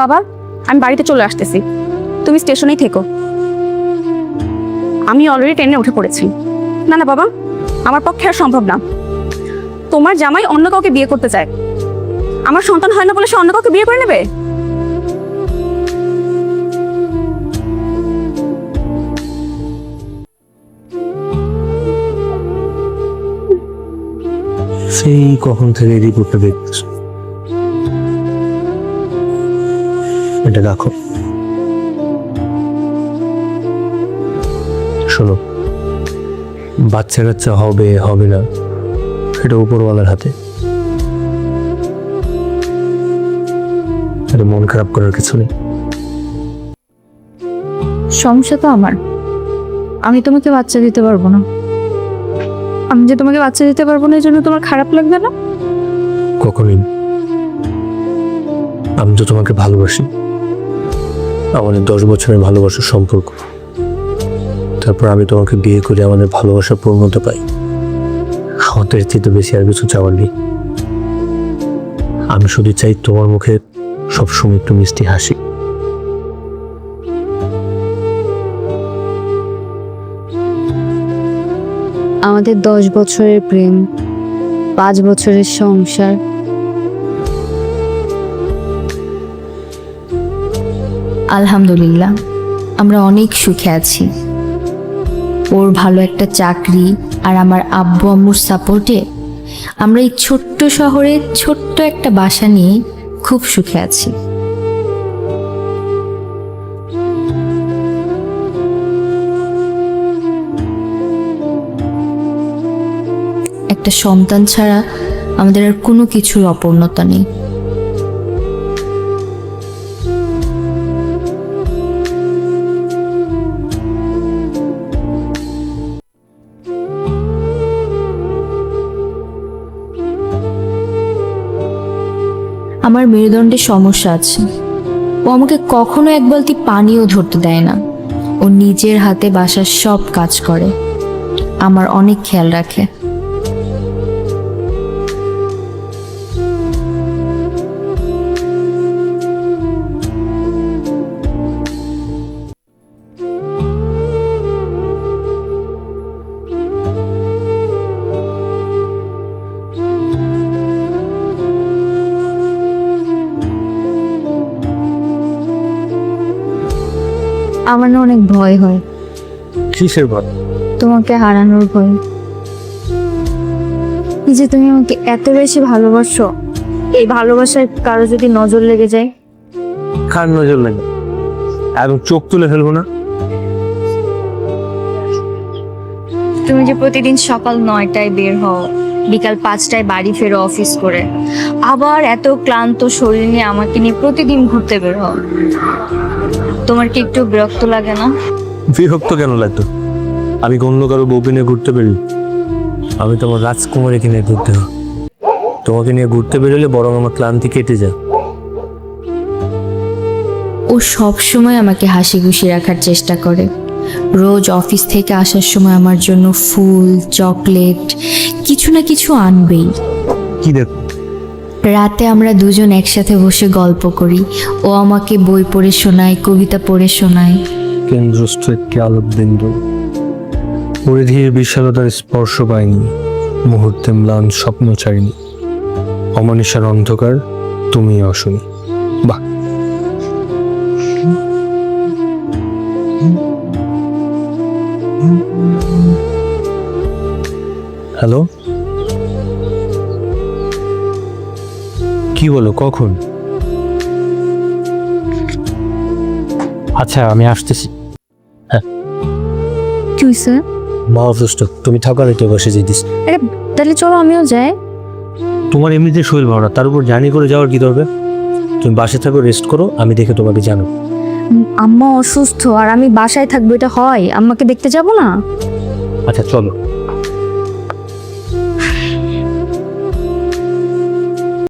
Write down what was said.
বাবা, আমি বাড়িতে চলে আসতেছি। তুমি স্টেশনেই থেকো। আমি অলরেডি ট্রেনে উঠে পড়েছি। না না, বাবা, আমার পক্ষে আর সম্ভব না। তোমার জামাই অন্য কাউকে বিয়ে করতে চায়। আমার সন্তান হয় না বলে সে অন্য কাউকে বিয়ে করে নেবে? সেই কখন থেকে রিপোর্টটা দেখতেছ? এটা রাখো শোনো বাচ্চা কাচ্চা হবে হবে না। সেটা উপরওয়ালার হাতে। মন খারাপ করার কিছু নেই। সমস্যা তো আমার। আমি তোমাকে বাচ্চা দিতে পারব না। আমি যে তোমাকে বাচ্চা দিতে পারব না এই জন্য তোমার খারাপ লাগবে না? কখনই আমি তো তোমাকে ভালোবাসি। আমাদের দশ বছরের ভালোবাসার সম্পর্ক। তারপর আমি তোমাকে বিয়ে করে আমাদের ভালোবাসার পূর্ণতা পাই। আমাদের চেয়ে তো বেশি আর কিছু চাওয়ার নেই। আমি শুধু চাই তোমার মুখে সবসময় একটু মিষ্টি হাসি। আমাদের দশ বছরের প্রেম, পাঁচ বছরের সংসার আলহামদুলিল্লাহ, আমরা অনেক সুখে আছি। ওর ভালো একটা চাকরি আর আমার আব্বু আম্মুর সাপোর্টে আমরা এই ছোট্ট শহরে ছোট্ট একটা বাসা নিয়ে খুব সুখে আছি। একটা সন্তান ছাড়া আমাদের আর কোনো কিছুর অপূর্ণতা নেই। আমার মেরুদণ্ডে সমস্যা আছে। ও আমাকে কখনো এক বালতি পানিও ধরতে দেয় না। ও নিজের হাতে বাসার সব কাজ করে। আমার অনেক খেয়াল রাখে। আমার না অনেক ভয় হয়। কিসের ভয়? তোমাকে হারানোর ভয়। এই যে তুমি আমাকে এত বেশি ভালোবাসো এই ভালোবাসায় কারও যদি নজর লেগে যায়? কার নজর লাগে? এবং চোখ তুলে ফেলব না? তুমি যে প্রতিদিন সকাল নয়টায় বের হও বিকাল পাঁচটায় বাড়ি ফেরো অফিস করে। আবার এত ক্লান্ত শরীর নিয়ে আমাকে নিয়ে প্রতিদিন ঘুরতে বের হও। তোমার কি একটু বিরক্ত লাগে না? বিরক্ত কেন লাগতো? আমি অন্য কারও বউকে নিয়ে ঘুরতে পারি আমি তোমার রাজকুমারীকে নিয়ে ঘুরতে তোমাকে নিয়ে ঘুরতে বেরোলে বরং আমার ক্লান্তি কেটে যায়। ও সব সময় আমাকে হাসি খুশি রাখার চেষ্টা করে। রোজ অফিস থেকে আসার সময় আমার জন্য ফুল চকলেট কিছু না কিছু আনবেই। কি দেখো? রাতে আমরা দুজন একসাথে বসে গল্প করি। ও আমাকে বই পড়ে শোনায় কবিতা পড়ে শোনায়। কেন্দ্রস্থ একটি আলোকবিন্দু পরিধির বিশালতার স্পর্শ পায়নি মুহূর্তে ম্লান স্বপ্ন চাইনি অমানিসার অন্ধকার তুমি অশুনি। বাহ। হ্যালো? কি বলো কখন? আচ্ছা আমি আসতেছি। কি হয়েছে মা অসুস্থ তুমি একটু বসে যেতিস আরে তাহলে চলো আমিও যাই। তোমার এমনিতে শরীর ভালো না তার উপর জার্নি করে যাওয়ার কি দরকার? তুমি বাসে থাকো রেস্ট করো আমি দেখে তোমাকে জানো আম্মা অসুস্থ আর আমি বাসায় থাকব এটা হয়? আম্মাকে দেখতে যাব না? আচ্ছা চলো।